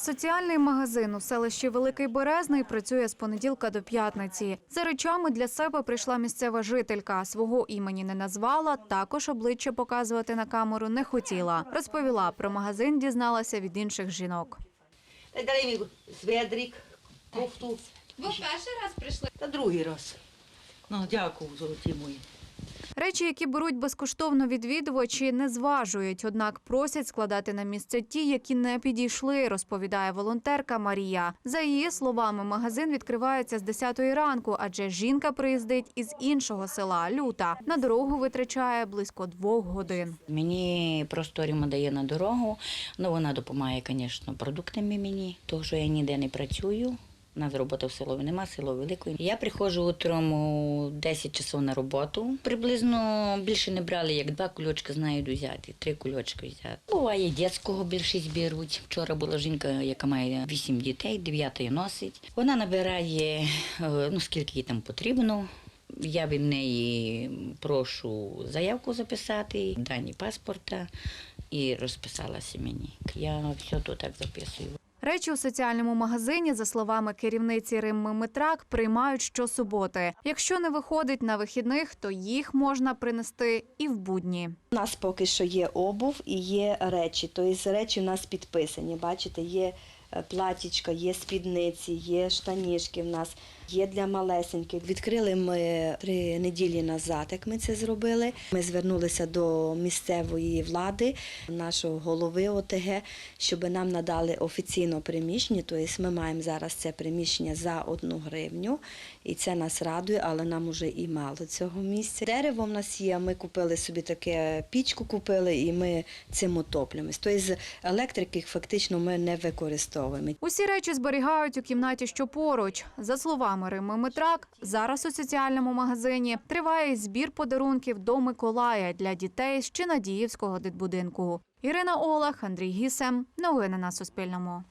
Соціальний магазин у селищі Великий Березний працює з понеділка до п'ятниці. За речами для себе прийшла місцева жителька. Свого імені не назвала, також обличчя показувати на камеру не хотіла. Розповіла про магазин, дізналася від інших жінок. Та дали мені зведрик, кофту. Ви перший раз прийшли? Та другий раз. Ну, дякую, золоті мої. Речі, які беруть безкоштовно відвідувачі, не зважують, однак просять складати на місце ті, які не підійшли, розповідає волонтерка Марія. За її словами, магазин відкривається з 10 ранку, адже жінка приїздить із іншого села Люта. На дорогу витрачає близько двох годин. Мені просто Ріма дає на дорогу. Ну, вона допомагає, звісно, продуктами мені, тому що я ніде не працюю. У нас роботи в село нема, село велике. Я приходжу утром у 10 часов на роботу. Приблизно більше не брали, як два кульочки знають взяти, три кульочки взяти. Буває, дитячого більшість беруть. Вчора була жінка, яка має вісім дітей, дев'ятий носить. Вона набирає, е, ну скільки їй там потрібно. Я від неї прошу заявку записати, дані паспорта і розписалася мені. Я все тут так записую. Речі у соціальному магазині, за словами керівниці Римми Митрак, приймають щосуботи. Якщо не виходить на вихідних, то їх можна принести і в будні. У нас поки що є обув і є речі. Тобто речі у нас підписані. Бачите, є платічка, є спідниці, є штанішки в нас, є для малесеньких. Відкрили ми три неділі назад, як ми це зробили. Ми звернулися до місцевої влади, нашого голови ОТГ, щоб нам надали офіційно приміщення. Тобто ми маємо зараз це приміщення за одну гривню, і це нас радує, але нам уже і мало цього місця. Дерево в нас є. Ми купили собі таке пічку, купили, і ми цим отоплюємось. Тобто електрики фактично ми не використовуємо. Усі речі зберігають у кімнаті, що поруч. За словами Рими Митрак, зараз у соціальному магазині триває збір подарунків до Миколая для дітей з Чинадіївського дитбудинку. Ірина Олег, Андрій Гісем. Новини на Суспільному.